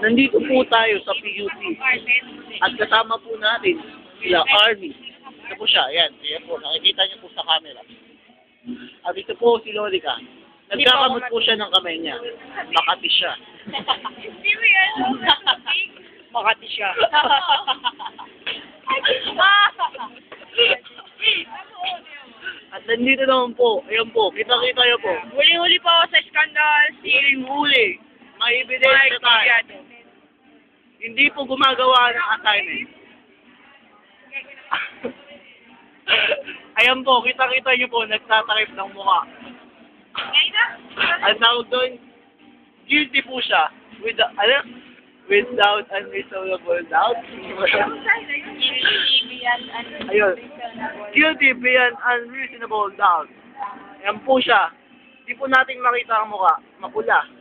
Nandito po tayo sa PUP. At kasama po natin sila Army. Ito po siya, ayan. Ayan po, nakikita niyo po sa camera. At ito po si Lorica. Nagkakamot po siya ng kamay niya. Makati siya. Makati siya. At nandito naman po, ayan po, kita-kita niyo po. Huli-huli pa ako sa scandal. Si Huling-huli, may ebidensya tayo. Hindi po gumagawa ng assignment. ayan po, kita-kita niyo po, nagtatakip ng mukha. Ang tawag doon, guilty po siya. With, ano? Without unreasonable doubt. Ayun. Guilty beyond unreasonable doubt. Yan po siya. Hindi po natin makita ang mukha. Mapula.